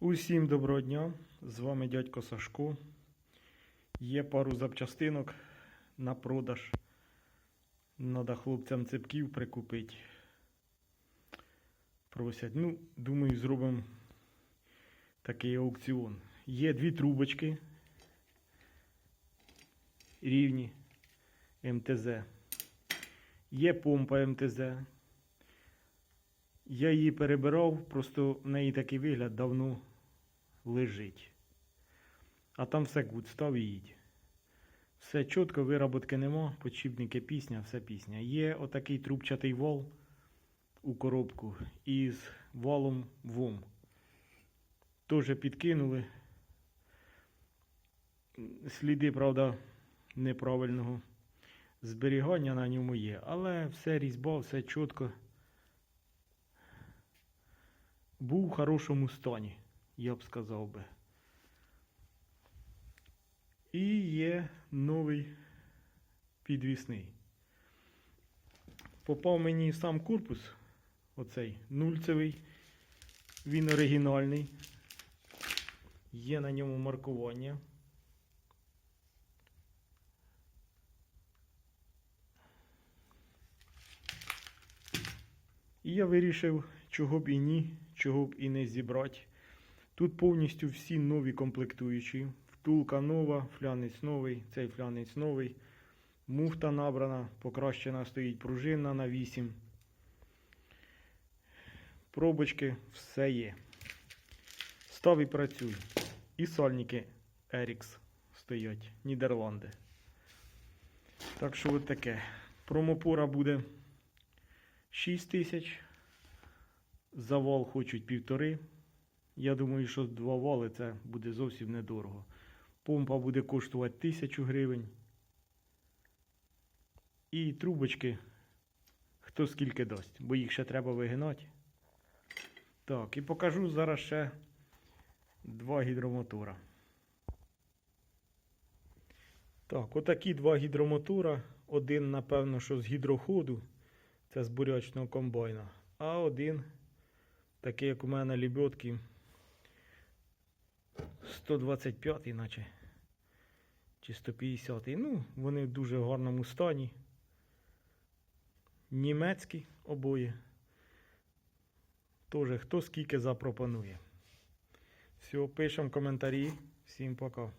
Усім доброго дня! З вами дядько Сашко. Є пару запчастинок на продаж. Надо хлопцям цепків прикупити. Просять. Ну, думаю, зробимо такий аукціон. Є дві трубочки рівні МТЗ. Є помпа МТЗ. Я її перебирав, просто в неї такий вигляд давно лежить. А там все гуд, став і їдь. Все чітко, вироботки нема, подшипники пісня, все пісня. Є отакий трубчатий вал у коробку із валом ВОМ. Теж підкинули. Сліди, правда, неправильного зберігання на ньому є, але все різьба, все чітко був в хорошому стані, я б сказав би. І є новий підвісний. Попав мені сам корпус, оцей нульцевий, він оригінальний. Є на ньому маркування. І я вирішив, чого б і ні, чого б і не зібрати. Тут повністю всі нові комплектуючі. Втулка нова, флянець новий, цей флянець новий. Муфта набрана, покращена стоїть пружина на 8. Пробочки, все є. Став і працюй. І сальники Ерікс стоять, Нідерланди. Так що от таке. Промопора буде 6 тисяч. Завал хочуть півтори. Я думаю, що два вали це буде зовсім недорого. Помпа буде коштувати тисячу гривень. І трубочки хто скільки дасть, бо їх ще треба вигинати. Так, і покажу зараз ще два гідромотора. Так, отакі два гідромотора. Один, напевно, що з гідроходу, це з бурячного комбайна. А один, такий, як у мене лебедки, 125 наче. Чи 150. Ну, вони в дуже гарному стані. Німецькі обоє. Тоже хто скільки запропонує. Все, пишемо коментарі. Всім пока.